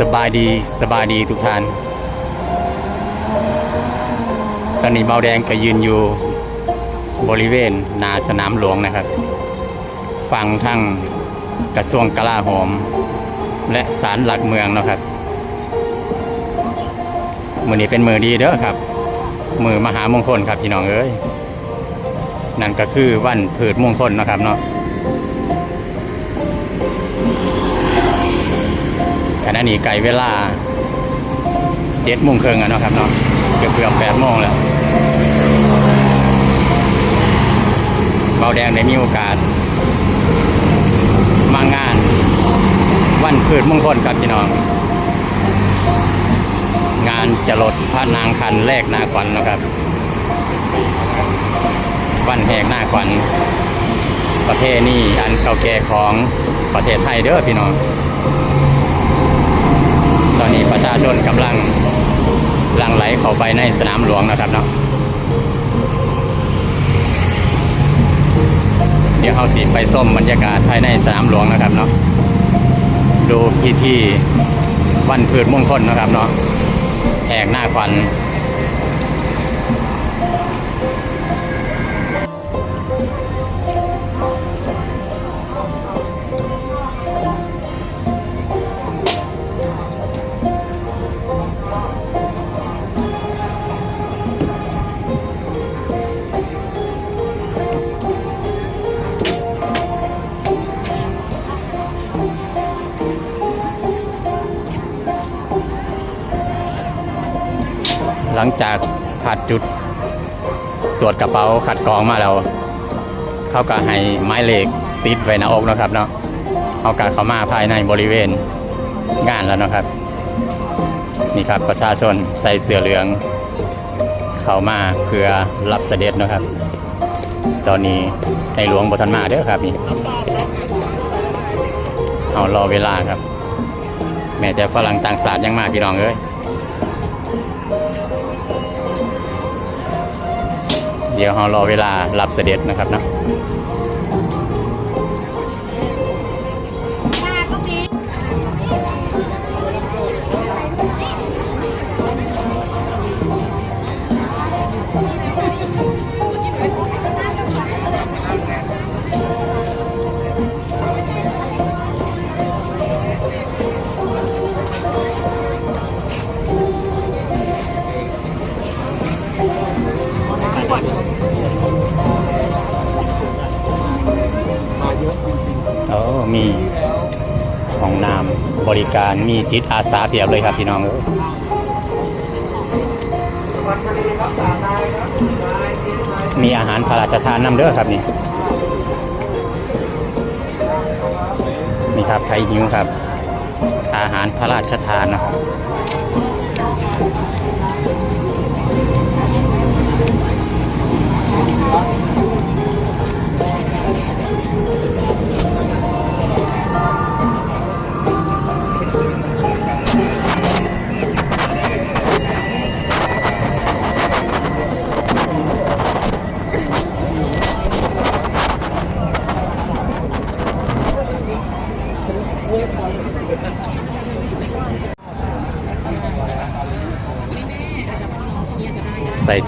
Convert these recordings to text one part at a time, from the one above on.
สบายดีสบายดีทุกท่าน ตอนนี้เบาแดงก็ยืนอยู่บริเวณนาสนามหลวงนะครับ ฟังทั้งกระทรวงกลาโหม และศาลหลักเมืองนะครับ มือนี้เป็นมือดีเด้อครับ มือมหามงคลครับพี่น้องเอ้ย นั่นก็คือวันผืดมงคลนะครับเนาะ ขณะนี้ไก่เวลาเจ็ดโมงครึ่งอะเนาะครับเนาะเกือบเกือบแปดโมงแล้วเบาแดงได้มีโอกาส มางาน วันพืชมงคลครับพี่น้อง งานจรดพระนางคันแรกนาขวัญเนะครับ วันแหกหน้าขวัญประเทศนี้อันเก่าแก่ของประเทศไทยเด้อพี่น้อง อนนี้ประชาชนกำลังลังไหลเข้าไปในสนามหลวงนะครับเนาะเดี๋ยวเอาสีไปส้มบรรยากาศภายในสนามหลวงนะครับเนาะดูพิธีวันพืชมงคลนะครับเนาะแหกหน้าควัน หลังจากผ่านจุดตรวจกระเป๋าขัดกรองมาแล้วเขาก็ให้ไม้เหล็กติดไว้หน้าอกนะครับเนาะเขาก็เข้ามาภายในบริเวณงานแล้วนะครับ นี่ครับประชาชนใส่เสื้อเหลือง เข้ามาเพื่อรับเสด็จนะครับ ตอนนี้ในหลวงบทันมาเด้อครับนี่เอารอเวลาครับ แม่แต่ฝรั่งต่างศาสตร์ยังมาพี่น้องเอ้ย เดี๋ยวเรารอเวลารับเสด็จนะครับเนาะ มีห้องน้ำบริการมีจิตอาสาเพียบเลยครับพี่น้องเอ้ยมีอาหารพระราชทานนำเด้อครับนี่นี่ครับใครหิวครับ อาหารพระราชทานนะครับ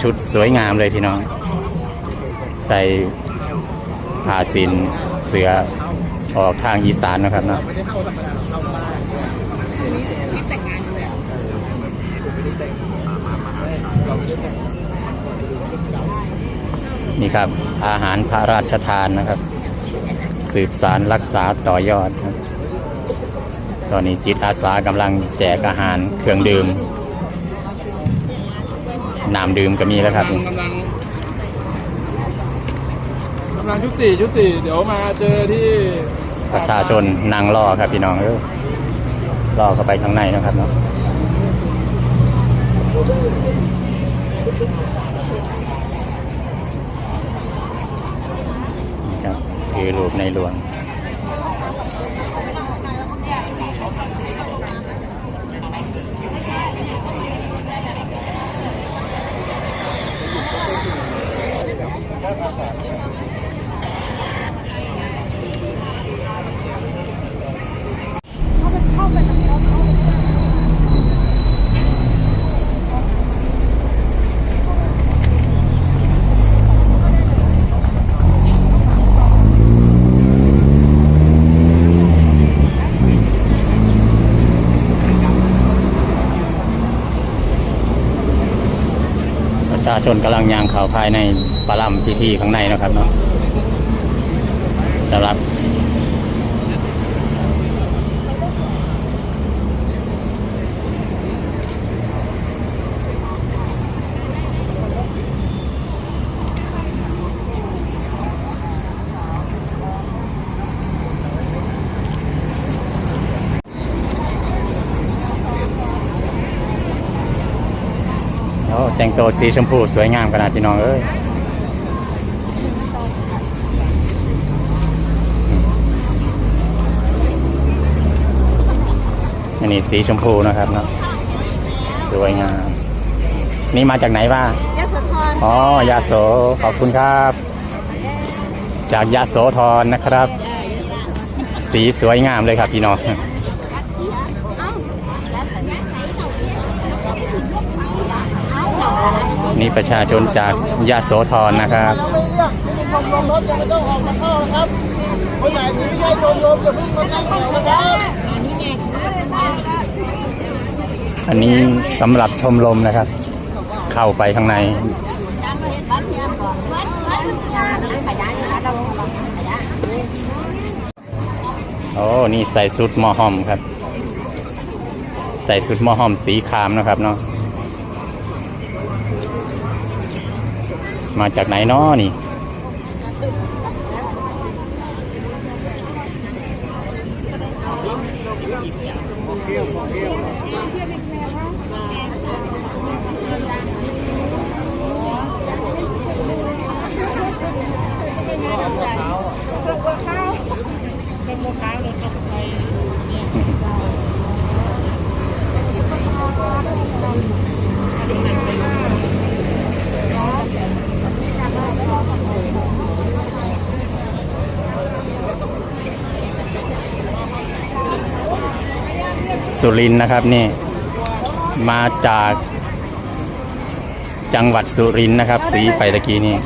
ชุดสวยงามเลยพี่น้อง ใส่ผ้าสินเสือออกทางอีสานนะครับเนาะนี่ครับ อาหารพระราชทานนะครับ สืบสารรักษาต่อยอดครับตอนนี้จิตอาสากำลังแจกอาหารเครื่องดื่ม น้ำดื่มก็มีแล้วครับกำลังกำลังชุดสี่ชุดสี่เดี๋ยวมาเจอที่ประชาชนนั่งรอครับพี่น้องเออรอเข้าไปข้างในนะครับเนาะนี่ครับคือรูปในหลวง ครับ ชาชนกำลังย่างเข่าภายในปลัมพิธีข้างในนะครับเนาะสำหรับ โอ้แต่งตัวสีชมพูสวยงามขนาดพี่น้องเอ้ยอันนี้สีชมพูนะครับเนาะสวยงาม นี่มาจากไหนบ้างยะโสธรอ๋อยาโสขอบคุณครับ จากยาโสธรนะครับ สีสวยงามเลยครับพี่น้อง นี่ประชาชนจากยาโสธรนะครับอันไหนที่ไม่ใช่ชมรมจะพึ่งมาตั้งแถวนะครับอันนี้สำหรับชมรมนะครับ เข้าไปข้างในโอ้นี่ใส่สุดมอหอมครับ ใส่สุดมอหอมสีครามนะครับเนาะ มาจากไหนนาะนี่สุรินทร์ สุรินนะครับนี่มาจากจังหวัดสุรินนะครับ สีไปตะกี้นี่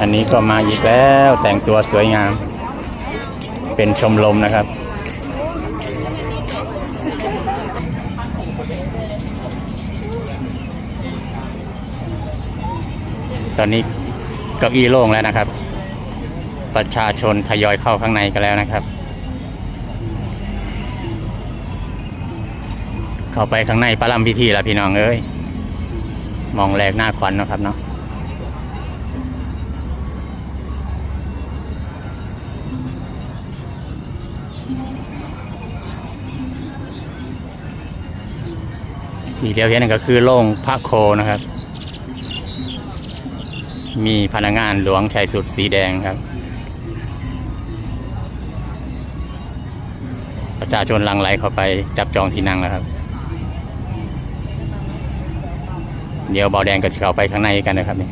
อันนี้ก็มาอีกแล้วแต่งตัวสวยงาม เป็นชมรมนะครับ ตอนนี้ ก้าอี้โล่งแล้วนะครับ ประชาชนทยอยเข้าข้างในกันแล้วนะครับ เข้าไปข้างในประลัมพิธีแล้วพี่น้องเอ้ยมองแรกหน้าขวัญเนะครับเนาะที่เดียวเห็นนก็คือโล่งพระโคนะครับ มีพนักงานหลวงชายสุดสีแดงครับ ประชาชนลังไหลเข้าไปจับจองที่นั่งแล้วครับ เดี๋ยวเบาแดงก็จะเข้าไปข้างในกันนะครับนี่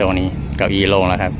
ตรงนี้เก้าอี้โล่งแล้วครับ